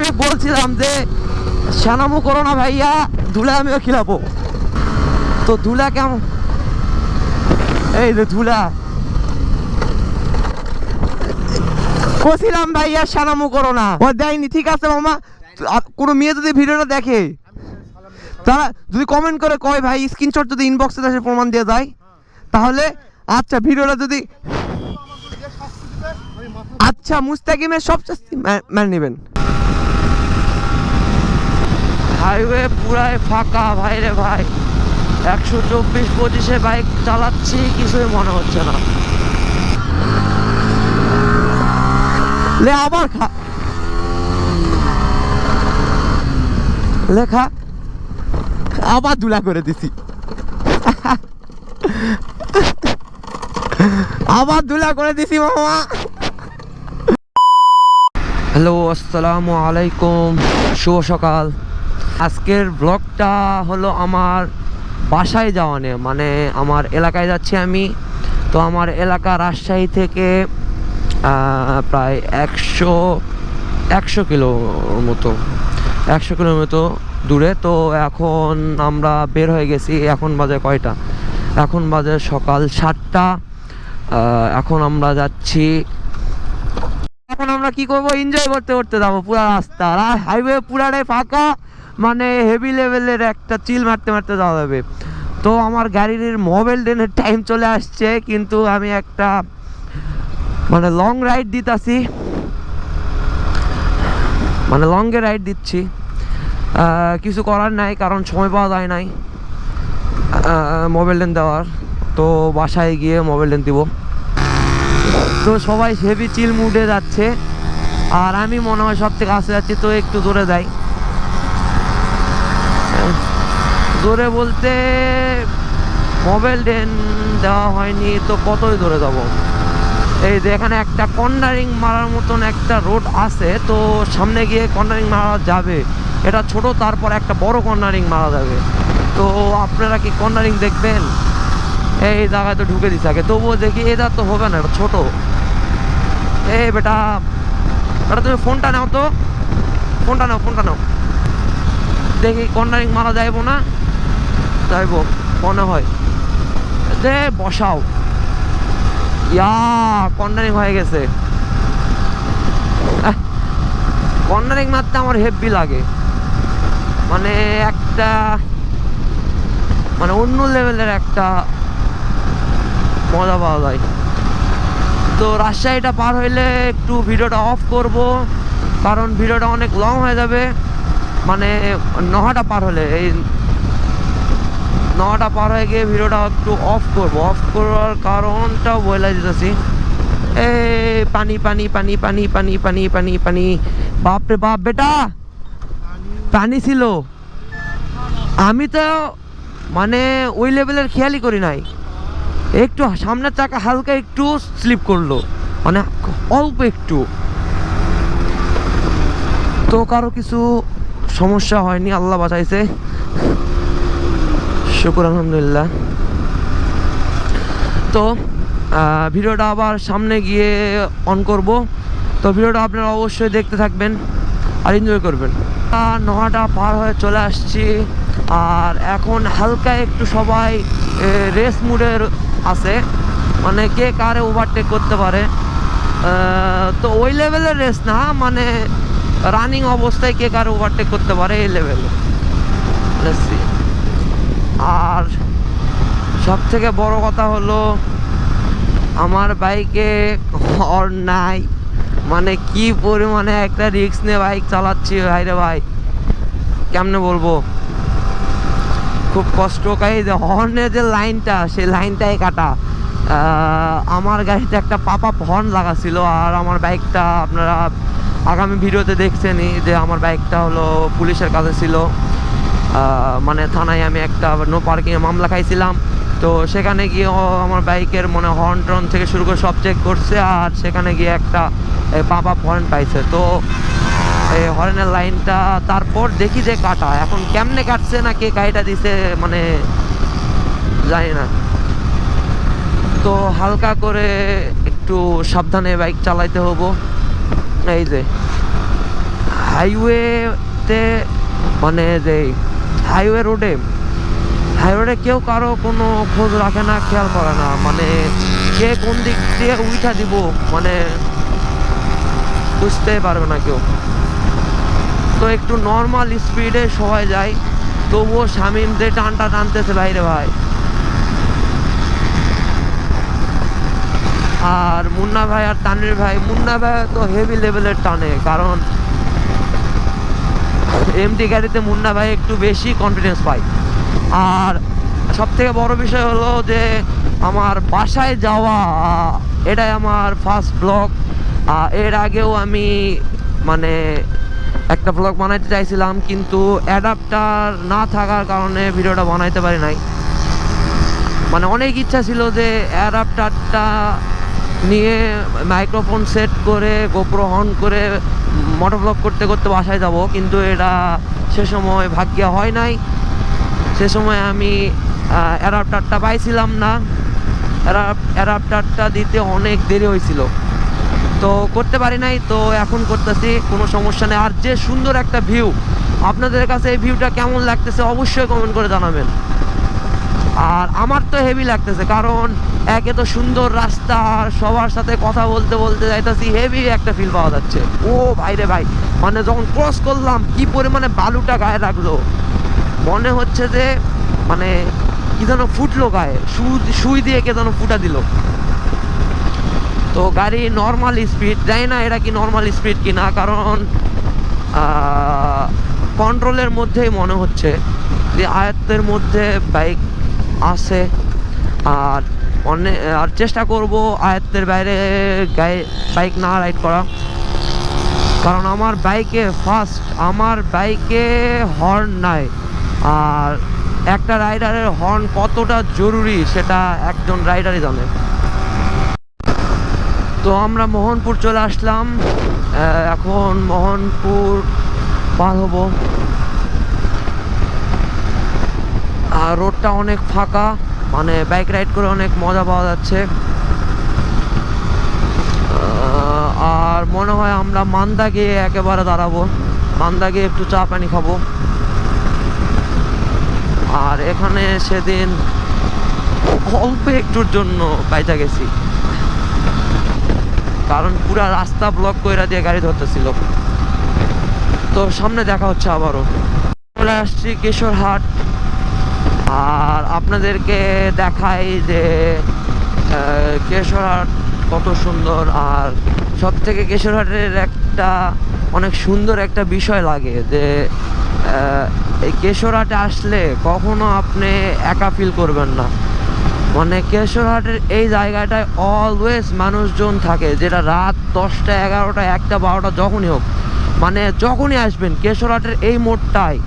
আমি বলছিলাম যে সানামু করো না ভাইয়া, ধুলা আমিও খিলাবো। তো ধুলা কেমন? এই যে ধুলা। কছিলাম ভাইয়া সানামু করো না। ও দেয়নি, ঠিক আছে মামা। কোনো মেয়ে যদি ভিডিওটা দেখে, তারা যদি কমেন্ট করে, কয় ভাই স্ক্রিনশট যদি ইনবক্সে এসে প্রমাণ দিয়ে যায়। তাহলে আচ্ছা ভিডিওটা যদি আচ্ছা মুস্তাকিমের সব শাস্তি মেনে নেবেন। হাইওয়ে পুরাই ফাঁকা, ভাই রে ভাই। একশো চব্বিশ পঁচিশে বাইক চালাচ্ছি, কিছুই মনে হচ্ছে না। লে আবার খা। লেখা আবার দুলা করে দিছি। আবার দুলা করে দিছি, মামা। হ্যালো, আসসালামু আলাইকুম। শুভ সকাল। আজকের ব্লগটা হলো আমার বাসায় যাওয়া নিয়ে মানে আমার এলাকায় যাচ্ছি আমি। তো আমার এলাকা রাজশাহী থেকে প্রায় একশো একশো কিলো মতো, একশো কিলো মতো দূরে। তো এখন আমরা বের হয়ে গেছি, এখন বাজে কয়টা? এখন বাজে সকাল সাতটা। এখন আমরা যাচ্ছি। এখন আমরা কি করব? এনজয় করতে করতে যাব, পুরা রাস্তা। হাইওয়ে পুরাটাই ফাঁকা। মানে হেভি লেভেলের একটা চিল মারতে মারতে যাওয়া যাবে। তো আমার গাড়ির মোবাইল ডেনের টাইম চলে আসছে, কিন্তু আমি একটা মানে লং রাইড দিতাছি। মানে লংয়ে রাইড দিচ্ছি। কিছু করার নাই, কারণ সময় পাওয়া যায় নাই মোবাইল ডেন দেওয়ার। তো বাসায় গিয়ে মোবাইল ডেন দিব। তো সবাই হেভি চিল মুডে যাচ্ছে। আর আমি মনে হয় সব থেকে কাছে যাচ্ছি, তো একটু দূরে যাই। দূরে বলতে মোবাইল ডেন দেওয়া হয়নি, তো কতই ধরে যাব? এই যে এখানে একটা কর্নারিং মারার মতন একটা রোড আছে, তো সামনে গিয়ে কর্নারিং মারা যাবে। এটা ছোট, তারপর একটা বড় কর্নারিং মারা যাবে। তো আপনারা কি কর্নারিং দেখবেন? এই জায়গায় তো ঢুকে দিচ্ছে আগে। তবুও দেখি এটা তো হবে না, এটা ছোট। এই বেটা বেটা তুমি ফোনটা নাও তো। ফোনটা নাও ফোনটা নাও। দেখি কর্নারিং মারা যাইবো না। যাইবো, মনে হয়। দে, বসাও। ইয়া কর্নারিং হয়ে গেছে। কর্নারিং মারতে আমার হেভি লাগে। মানে একটা মানে অন্য লেভেলের একটা মজা পাওয়া যায়। তো রাজশাহীটা পার হইলে একটু ভিডিওটা অফ করব, কারণ ভিডিওটা অনেক লং হয়ে যাবে। মানে নহাটা পার হলে, এই নটা পার হয়ে গিয়ে ভিডিওটা একটু অফ করব। অফ করার কারণটাও বলে দিতেছি। এই পানি পানি পানি পানি পানি পানি পানি পানি। বাপ রে বাপ বেটা! পানি ছিল। আমি তো মানে ওই লেভেলের খেয়ালই করি নাই। একটু সামনের চাকা হালকা একটু স্লিপ করল। মানে অল্প একটু। তো কারও কিছু সমস্যা হয়নি, আল্লাহ বাঁচাইছে। শুকুর, আলহামদুলিল্লাহ। তো ভিডিওটা আবার সামনে গিয়ে অন করব। তো ভিডিওটা আপনারা অবশ্যই দেখতে থাকবেন আর এনজয় করবেন। নহাটা পার হয়ে চলে আসছি। আর এখন হালকা একটু সবাই রেস মুডের আছে। মানে কে কারে ওভারটেক করতে পারে। তো ওই লেভেলের রেস না মানে রানিং অবস্থায় কে কারে ওভারটেক করতে পারে, এই লেভেলে আর সব থেকে বড় কথা হলো আমার বাইকে হর্ন নাই। মানে কি পরিমাণে একটা রিক্স নিয়ে বাইক চালাচ্ছি ভাই রে ভাই। কেমনে বলব? খুব কষ্টকারী যে হর্নের যে লাইনটা, সেই লাইনটাই কাটা। আমার গাড়িতে একটা পাপা হর্ন লাগা ছিল আর আমার বাইকটা আপনারা আগামী ভিডিওতে দেখছেনই যে আমার বাইকটা হলো পুলিশের কাছে ছিল। মানে থানায় আমি একটা নো পার্কিংয়ে মামলা খাইছিলাম। তো সেখানে গিয়ে আমার বাইকের মানে হর্ন টর্ন থেকে শুরু করে সব চেক করছে আর সেখানে গিয়ে একটা পাপা হর্ন পাইছে। তো এই হর্নের লাইনটা তারপর দেখি যে কাটা। এখন কেমনে কাটছে না কে গাড়িটা দিছে মানে জানি না। তো হালকা করে একটু সাবধানে বাইক চালাইতে হব। এই যে হাইওয়েতে মানে যে হাইওয়ে রোডে, হাইওয়ে কেউ কারও কোনো খোঁজ রাখে না, খেয়াল করে না। মানে কে কোন দিক দিয়ে উইঠা দিব মানে বুঝতে পারবে না কেউ। তো একটু নর্মাল স্পিডে সবাই যায়, তবুও শামিম যে টানটা টানতেছে বাইরে ভাই। আর মুন্না ভাই আর তানির ভাই, মুন্না ভাই তো হেভি লেভেলের টানে, কারণ এমটি গাড়িতে মুন্না ভাই একটু বেশি কনফিডেন্স পাই আর সব থেকে বড় বিষয় হলো যে, আমার বাসায় যাওয়া, এটাই আমার ফার্স্ট ব্লগ এর আগেও আমি মানে একটা ব্লগ বানাইতে চাইছিলাম, কিন্তু অ্যাডাপ্টার না থাকার কারণে ভিডিওটা বানাইতে পারি নাই। মানে অনেক ইচ্ছা ছিল যে অ্যাডাপ্টারটা নিয়ে মাইক্রোফোন সেট করে গোপ্রো অন করে মোটর ব্লগ করতে করতে বাসায় যাব, কিন্তু এটা সে সময় ভাগ্যে হয় নাই। সে সময় আমি অ্যাডাপ্টারটা পাইছিলাম না। অ্যাডাপ্টারটা দিতে অনেক দেরি হয়েছিল। তো করতে পারি নাই, তো এখন করতেছি, কোনো সমস্যা নেই। আর যে সুন্দর একটা ভিউ আপনাদের কাছে এই ভিউটা কেমন লাগতেছে অবশ্যই কমেন্ট করে জানাবেন। আর আমার তো হেভি লাগতেছে, কারণ একে তো সুন্দর রাস্তা আর সবার সাথে কথা বলতে বলতে যাইতেছি হেভি একটা ফিল পাওয়া যাচ্ছে। ও ভাই রে ভাই মানে যখন ক্রস করলাম, কি পরিমাণে বালুটা গায়ে লাগল। মনে হচ্ছে যে মানে কি যেন ফুটলো গায়ে, সুই দিয়ে কে যেন ফুটা দিল। তো গাড়ি নর্মাল স্পিড জানি না এটা কি নর্মাল স্পিড কি না কারণ কন্ট্রোলের মধ্যেই মনে হচ্ছে যে আয়ত্তের মধ্যে বাইক আছে। আর অনেক আর চেষ্টা করব আয়ত্তের বাইরে গায়ে বাইক না রাইড করা। কারণ আমার বাইকে ফার্স্ট আমার বাইকে হর্ন নাই। আর একটা রাইডারের হর্ন কতটা জরুরি সেটা একজন রাইডারই জানে। তো আমরা মোহনপুর চলে আসলাম। এখন মোহনপুর পার হব। আর রোডটা অনেক ফাঁকা মানে বাইক রাইড করে অনেক মজা পাওয়া যাচ্ছে। আর মনে হয় আমরা মান্দা গিয়ে একেবারে দাঁড়াবো। মান্দা গিয়ে একটু চা পানি খাব। আর এখানে সেদিন অল্প একটুর জন্য বাইচা গেছি। কারণ পুরা রাস্তা ব্লক করে দিয়ে গাড়ি ধরতেছিল। তো সামনে দেখা হচ্ছে আবারও। চলে আসছি কিশোরহাট। আর আপনাদেরকে দেখাই যে কেশরহাট কত সুন্দর আর সব থেকে কেশরহাটের একটা অনেক সুন্দর একটা বিষয় লাগে যে এই কেশরহাটে আসলে কখনো আপনি একা ফিল করবেন না। মানে কেশরহাটের এই জায়গাটায় অলওয়েজ মানুষজন থাকে যেটা রাত দশটা, এগারোটা, একটা, বারোটা, যখনই হোক। মানে যখনই আসবেন, কেশরহাটের এই মোড়টায়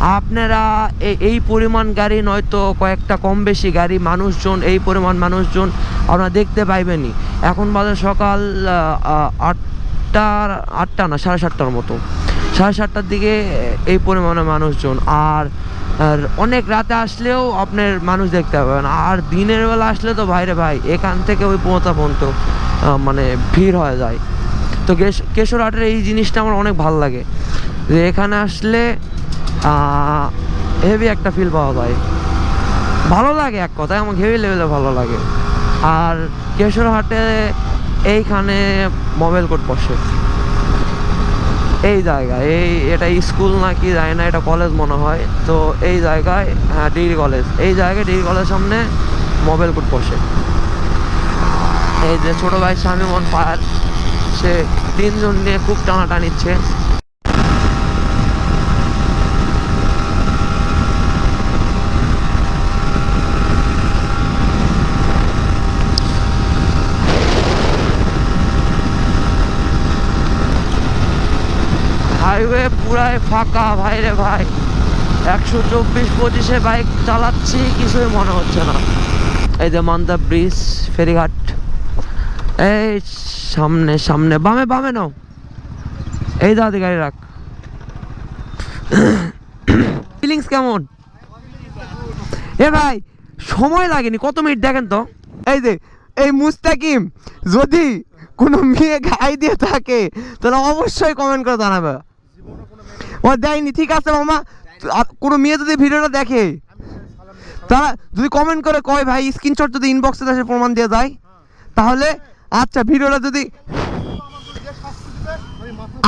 আপনারা এই পরিমাণ গাড়ি নয়তো কয়েকটা কম বেশি গাড়ি, মানুষজন, এই পরিমাণ মানুষজন আপনারা দেখতে পাইবেনই। এখন বাজে সকাল আটটার আটটা না, সাড়ে সাতটার মতো। সাড়ে সাতটার দিকে এই পরিমাণে মানুষজন। আর আর অনেক রাতে আসলেও আপনার মানুষ দেখতে পাবেন আর দিনের বেলা আসলে তো ভাইরে ভাই, এখান থেকে ওই পৌঁছা পর্যন্ত মানে ভিড় হয়ে যায়। তো কেশ- কেশরহাটের এই জিনিসটা আমার অনেক ভালো লাগে। যে এখানে আসলে হেভি একটা ফিল পাওয়া যায়। ভালো লাগে এক কথায়, আমার হেভি লেভেলে ভালো লাগে। আর কেশরহাটে এইখানে মোবাইল কোর্ট বসে। এই জায়গায়, এই এটা স্কুল নাকি জানি না, এটা কলেজ মনে হয়। তো এই জায়গায় হ্যাঁ ডিগ্রি কলেজ এই জায়গায় ডিগ্রি কলেজের সামনে মোবাইল কোর্ট বসে। এই যে ছোটো ভাই স্বামী মন পায়ার সে তিনজন নিয়ে খুব টানাটা নিচ্ছে। হাইওয়ে পুরাই ফাঁকা, ভাই রে ভাই। একশো চব্বিশ পঁচিশে বাইক চালাচ্ছি, কিছুই মনে হচ্ছে না। এই যে মান্দা ব্রিজ, ফেরিঘাট। এই সামনে সামনে, বামে বামে নাও। এই দাদি গাড়ি রাখ। ফিলিংস কেমন? এ ভাই, সময় লাগেনি, কত মিনিট দেখেন তো? এই যে, এই মুস্তাকিম, যদি কোনো মেয়ে গায়ে দিয়ে থাকে, তাহলে অবশ্যই কমেন্ট করে জানাবে। ও দেয়নি, ঠিক আছে মামা। কোনো মেয়ে যদি ভিডিওটা দেখে, তারা যদি কমেন্ট করে, কয় ভাই স্ক্রিনশট যদি ইনবক্সে এসে প্রমাণ দিয়ে যায়। তাহলে আচ্ছা ভিডিওটা যদি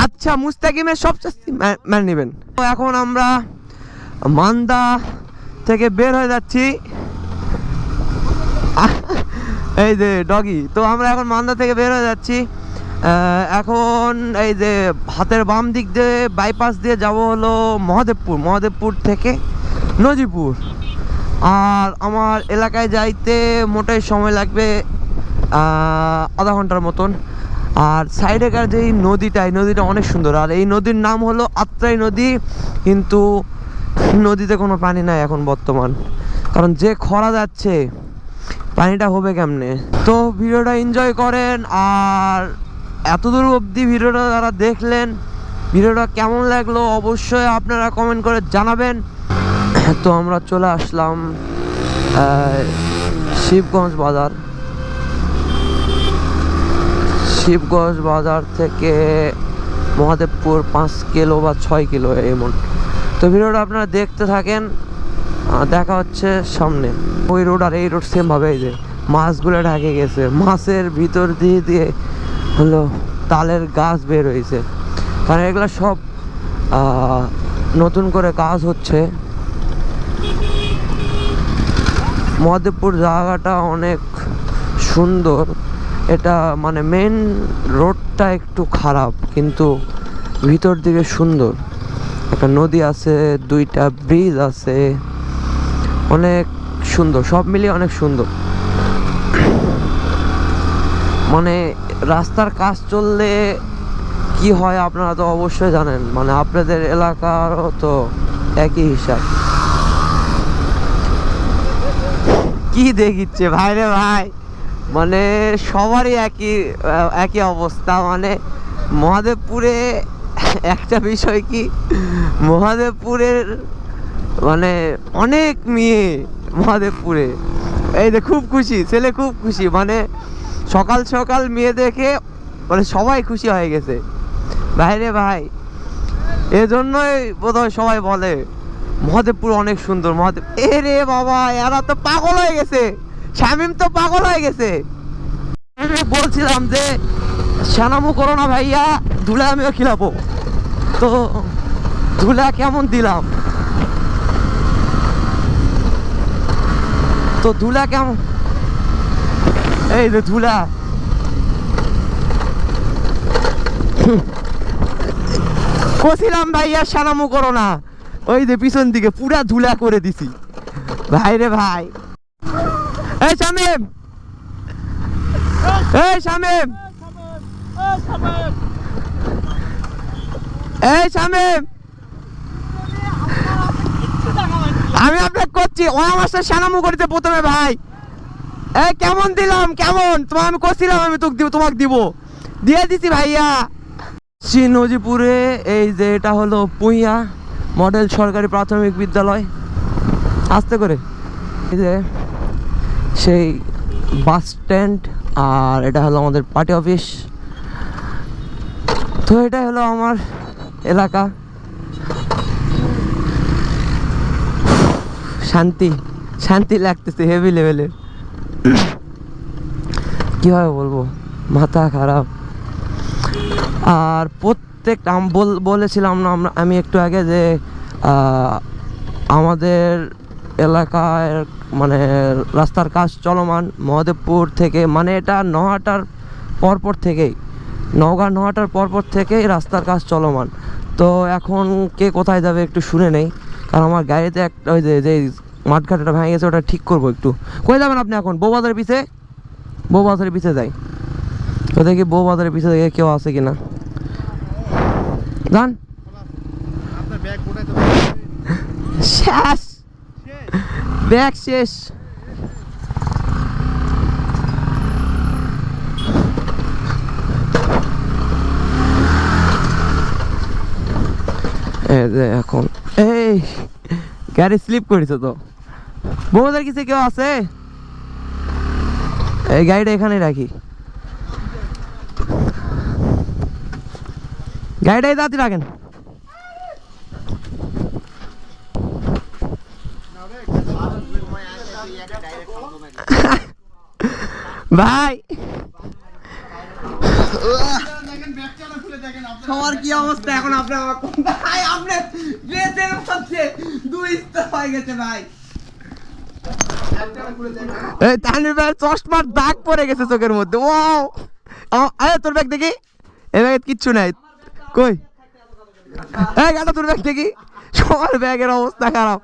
আচ্ছা মুস্তাকিমের সব শাস্তি মেনে নেবেন। তো এখন আমরা মান্দা থেকে বের হয়ে যাচ্ছি। এই যে ডগি তো আমরা এখন মান্দা থেকে বের হয়ে যাচ্ছি। এখন এই যে হাতের বাম দিক দিয়ে বাইপাস দিয়ে যাব হলো মহাদেবপুর মহাদেবপুর থেকে নজিপুর আর আমার এলাকায় যাইতে মোটাই সময় লাগবে আধা ঘণ্টার মতন। আর সাইডেকার যে নদীটা, এই নদীটা অনেক সুন্দর। আর এই নদীর নাম হলো আত্রাই নদী, কিন্তু নদীতে কোনো পানি নাই এখন বর্তমান। কারণ যে খরা যাচ্ছে, পানিটা হবে কেমনে? তো ভিডিওটা এনজয় করেন, আর এতদূর অবধি ভিডিওটা যারা দেখলেন, ভিডিওটা কেমন লাগল অবশ্যই আপনারা কমেন্ট করে জানাবেন। তো আমরা চলে আসলাম শিবগঞ্জ বাজার। শিবগঞ্জ বাজার থেকে মহাদেবপুর পাঁচ কিলো বা ছয় কিলো এমন। তো ভিডিওটা আপনারা দেখতে থাকেন দেখা হচ্ছে সামনে। ওই রোড আর এই রোড সেম ভাবে এই যে, মাছগুলো ঢাকে গেছে। মাছের ভিতর দিয়ে দিয়ে হলো তালের গাছ বের হয়েছে। কারণ এগুলো সব নতুন করে কাজ হচ্ছে। মহাদেবপুর জায়গাটা অনেক সুন্দর। এটা মানে মেন রোডটা একটু খারাপ, কিন্তু ভিতর দিকে সুন্দর। একটা নদী আছে, দুইটা ব্রিজ আছে। অনেক সুন্দর, সব মিলিয়ে অনেক সুন্দর। মানে রাস্তার কাজ চললে কি হয় আপনারা তো অবশ্যই জানেন। মানে আপনাদের এলাকারও তো একই হিসাব। কি দেখিচ্ছে ভাই রে ভাই? মানে সবারই একই একই অবস্থা। মানে মহাদেবপুরে একটা বিষয় কি? মহাদেবপুরের মানে অনেক মেয়ে মহাদেবপুরে। এই যে খুব খুশি, ছেলে খুব খুশি। মানে সকাল সকাল মেয়ে দেখে মানে সবাই খুশি হয়ে গেছে। ভাইরে ভাই, এজন্যই বোধহয় সবাই বলে, মহাদেবপুর অনেক সুন্দর, মহাদেব এ রে বাবা, এরা তো পাগল হয়ে গেছে। শামিম তো পাগল হয়ে গেছে। বলছিলাম যে, সানামু করো না ভাইয়া, ধুলা আমিও খিলাবো। তো ধুলা কেমন দিলাম? তো ধুলা কেমন এই যে ধুলা কছিলাম ভাইয়া সানামু করো না। ওই যে পিছন দিকে পুরা ধুলা করে দিছি। ভাই রে ভাই। এই শামিম! এই শামিম! এই শামিম! আমি আপনাকে করছি, ও আমার সাথে সানামু করেছে প্রথমে, ভাই। কেমন দিলাম, কেমন? তোমার আমি করছিলাম আমি তোকে দিব, তোমাকে দিব। দিয়ে দিছি ভাইয়া। শ্রী নজিপুরে, এই যে এটা হলো পুইয়া মডেল সরকারি প্রাথমিক বিদ্যালয়। আস্তে করে। এই যে সেই বাস স্ট্যান্ড, আর এটা হলো আমাদের পার্টি অফিস। তো এটা হলো আমার এলাকা। শান্তি শান্তি লাগতেছে হেভি লেভেলের কীভাবে বলব? মাথা খারাপ। আর বল- বলেছিলাম না আমি একটু আগে যে আমাদের এলাকায় মানে রাস্তার কাজ চলমান মহাদেবপুর থেকে মানে এটা নহাটার পরপর থেকেই। নওগাঁ নহাটার পরপর থেকেই রাস্তার কাজ চলমান। তো এখন কে কোথায় যাবে একটু শুনে নেই। কারণ আমার গাড়িতে একটা ওই যে মাঠঘাটটা ভেঙে গেছে, ওটা ঠিক করব একটু। কই যাবেন আপনি এখন? বৌবাজারের পিছে? বৌবাজারের পিছে যাই। তো দেখি বৌবাজারের পিছে দেখে কেউ আছে যান। ব্যাগ কোথায় তো শেষ। ব্যাগ শেষ এখন। এই, গাড়ি স্লিপ করেছে তো। বৌদের কিছু কেউ আছে? এই গাড়িটা এখানে রাখি। গাড়িটাই দাঁতি রাখেন। ভাই! সবার কি অবস্থা এখন আপনার? আপনার দুই স্তর হয়ে গেছে, ভাই। এই তানির ভাই, চশমার দাগ পড়ে গেছে চোখের মধ্যে। আরে, তোর ব্যাগ দেখি? ব্যাগে কিচ্ছু নাই। কই? এই তোর ব্যাগ দেখি? সবার ব্যাগের অবস্থা খারাপ।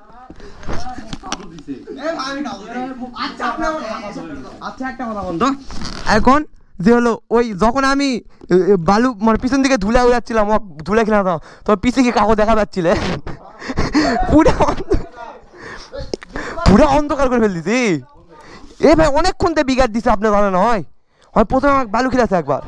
এখন যে হলো, ওই যখন আমি বালু মানে পিছন দিকে ধুলে উড়াচ্ছিলাম ধুলে খেলাম তো পিছিয়ে কাকু দেখা যাচ্ছিলে পুরো পুরো অন্ধকার করে ফেল দিছি এ ভাই, অনেকক্ষণ তো বিগার দিছে আপনি জানেন হয় হয় প্রথমে আমাকে বালু খেলাছে একবার।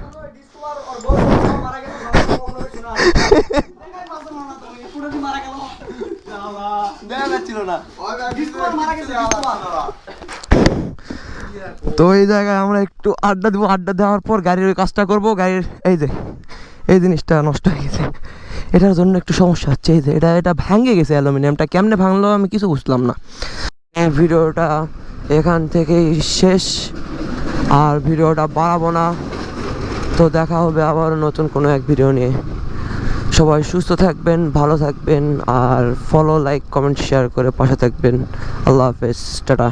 তো এই জায়গায় আমরা একটু আড্ডা দেবো, আড্ডা দেওয়ার পর গাড়ির ওই কাজটা করব। গাড়ির এই যে, এই জিনিসটা নষ্ট হয়ে গেছে। এটার জন্য একটু সমস্যা হচ্ছে, এই যে, এটা এটা ভেঙে গেছে অ্যালুমিনিয়ামটা। কেমনে ভাঙলো আমি কিছু বুঝলাম না। এই ভিডিওটা এখান থেকেই শেষ। আর ভিডিওটা বাড়াবো না। তো দেখা হবে আবার নতুন কোনো এক ভিডিও নিয়ে। সবাই সুস্থ থাকবেন, ভালো থাকবেন, আর ফলো লাইক কমেন্ট শেয়ার করে পাশে থাকবেন। আল্লাহ হাফেজ, টাটা।